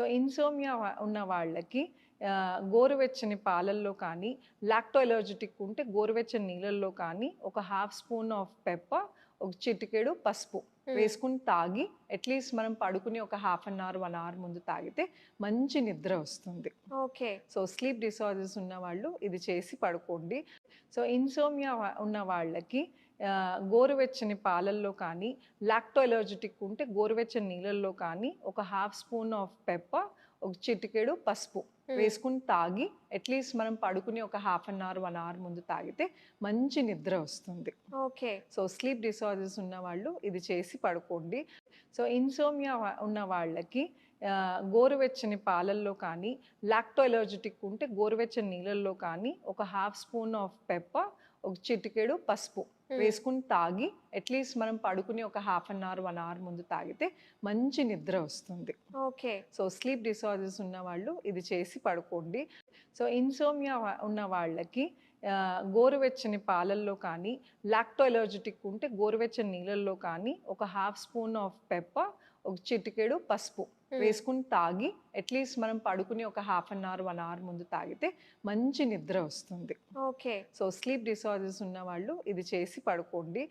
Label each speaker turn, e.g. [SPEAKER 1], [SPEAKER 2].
[SPEAKER 1] So insomnia ఉన్న వాళ్ళకి గోరువెచ్చని పాలల్లో కానీ లాక్టో ఎలర్జెటిక్ ఉంటే గోరువెచ్చని నీళ్ళల్లో కానీ ఒక హాఫ్ స్పూన్ ఆఫ్ పెప్పర్ ఒక చిటికెడు పసుపు వేసుకుని తాగి అట్లీస్ట్ మనం పడుకుని ఒక half an hour one hour ముందు తాగితే మంచి నిద్ర వస్తుంది.
[SPEAKER 2] ఓకే.
[SPEAKER 1] సో స్లీప్ డిసార్డర్స్ ఉన్న వాళ్ళు ఇది చేసి పడుకోండి. సో ఇన్సోమియా ఉన్న వాళ్ళకి గోరువెచ్చని పాలల్లో కానీ లాక్టో ఎలర్జెటిక్ ఉంటే గోరువెచ్చని నీళ్ళల్లో కానీ ఒక హాఫ్ స్పూన్ ఆఫ్ పెప్పర్ ఒక చిటికెడు పసుపు వేసుకుని తాగి అట్లీస్ట్ మనం పడుకుని ఒక half an hour one hour ముందు తాగితే మంచి నిద్ర వస్తుంది.
[SPEAKER 2] ఓకే.
[SPEAKER 1] సో స్లీప్ డిసార్డర్స్ ఉన్న వాళ్ళు ఇది చేసి పడుకోండి. సో ఇన్సోమియా ఉన్న వాళ్ళకి గోరువెచ్చని పాలల్లో కానీ లాక్టో ఎలర్జెటిక్ ఉంటే గోరువెచ్చని నీళ్ళల్లో కానీ ఒక హాఫ్ స్పూన్ ఆఫ్ పెప్పర్ ఒక చిటికెడు పసుపు వేసుకుని తాగి అట్లీస్ట్ మనం పడుకుని ఒక half an hour one hour ముందు తాగితే మంచి నిద్ర వస్తుంది.
[SPEAKER 2] ఓకే.
[SPEAKER 1] సో స్లీప్ డిసార్డర్స్ ఉన్న వాళ్ళు ఇది చేసి పడుకోండి. సో ఇన్సోమియా ఉన్న వాళ్ళకి గోరువెచ్చని పాలల్లో కానీ లాక్టో ఎలర్జెటిక్ ఉంటే గోరువెచ్చని నీళ్ళల్లో కానీ ఒక హాఫ్ స్పూన్ ఆఫ్ పెప్పర్ ఒక చిటికెడు పసుపు వేసుకుని తాగి అట్లీస్ట్ మనం పడుకుని ఒక half an hour one hour ముందు తాగితే మంచి నిద్ర వస్తుంది.
[SPEAKER 2] ఓకే.
[SPEAKER 1] సో స్లీప్ డిసార్డర్స్ ఉన్న వాళ్ళు ఇది చేసి పడుకోండి.